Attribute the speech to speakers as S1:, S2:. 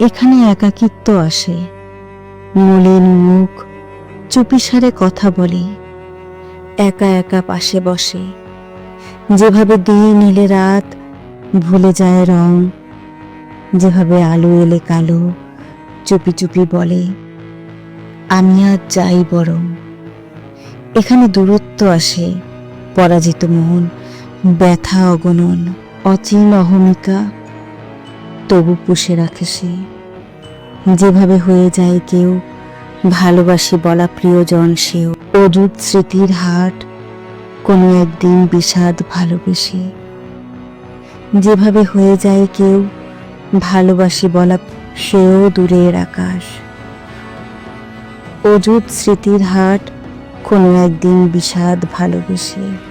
S1: এখানে একাকিত্ব আসে। মলিন মুখ চুপিসারে কথা বলে। একা একা পাশে বসে। যেভাবে দিন এলে রাত, ভুলে যায় রং। যেভাবে আলো এলে কালো, চুপি চুপি বলে, আমি আর যাই বরং। এখানে দূরত্ব আসে। পরাজিত মন, ব্যথা, অগণন, অচিন অহমিকা তবু পুষে রাখে সে। যেভাবে হয়ে যায় কেউ, ভালোবাসি বলা প্রিয়জন সেও। অযুত স্মৃতির হাট, কোনো একদিন বিষাদ ভালোবেসে। যেভাবে হয়ে যায় কেউ, ভালোবাসি বলা সেও দূরের আকাশ। অযুত স্মৃতির হাট, কোনো একদিন বিষাদ ভালোবেসে।